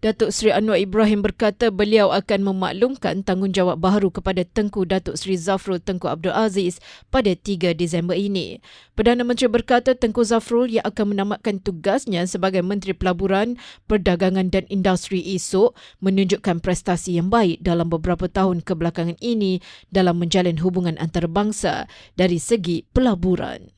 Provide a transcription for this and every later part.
Datuk Seri Anwar Ibrahim berkata beliau akan memaklumkan tanggungjawab baru kepada Tengku Datuk Seri Zafrul Tengku Abdul Aziz pada 3 Disember ini. Perdana Menteri berkata Tengku Zafrul yang akan menamatkan tugasnya sebagai Menteri Pelaburan, Perdagangan dan Industri esok menunjukkan prestasi yang baik dalam beberapa tahun kebelakangan ini dalam menjalin hubungan antarabangsa dari segi pelaburan.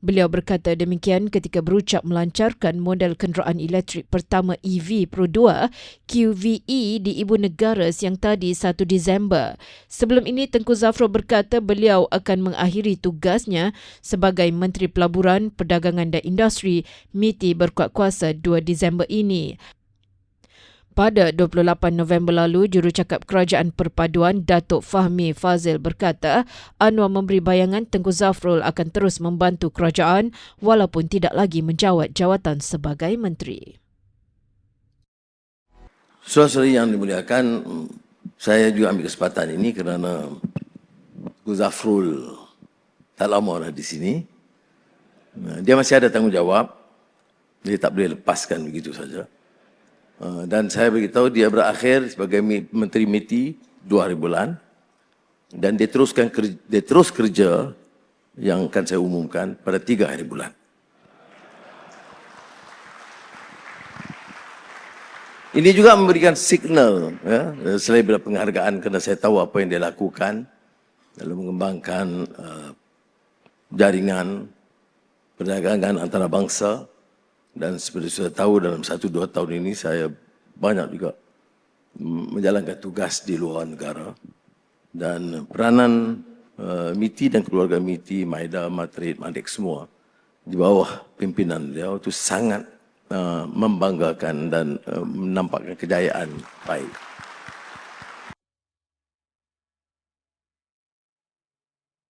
Beliau berkata demikian ketika berucap melancarkan model kenderaan elektrik pertama EV Pro 2 QVE di Ibu Negara siang tadi 1 Disember. Sebelum ini Tengku Zafro berkata beliau akan mengakhiri tugasnya sebagai Menteri Pelaburan, Perdagangan dan Industri MITI berkuat kuasa 2 Disember ini. Pada 28 November lalu, jurucakap Kerajaan Perpaduan Datuk Fahmi Fazil berkata Anwar memberi bayangan Tengku Zafrul akan terus membantu kerajaan walaupun tidak lagi menjawat jawatan sebagai menteri. Saudara yang dimuliakan, saya juga ambil kesempatan ini kerana Tengku Zafrul tak lama dah di sini. Dia masih ada tanggungjawab. Dia tak boleh lepaskan begitu saja. Uh, dan saya beritahu dia berakhir sebagai Menteri MITI dua hari bulan dan dia teruskan kerja, dia terus kerja yang akan saya umumkan pada tiga hari bulan. Ini juga memberikan signal ya, selain bila penghargaan kerana saya tahu apa yang dia lakukan dalam mengembangkan uh, jaringan perdagangan antarabangsa dan seperti sudah tahu dalam satu dua tahun ini saya banyak juga menjalankan tugas di luar negara dan peranan uh, MITI dan keluarga MITI, Maida, Matrid, Madik semua di bawah pimpinan beliau itu sangat uh, membanggakan dan uh, menampakkan kejayaan baik.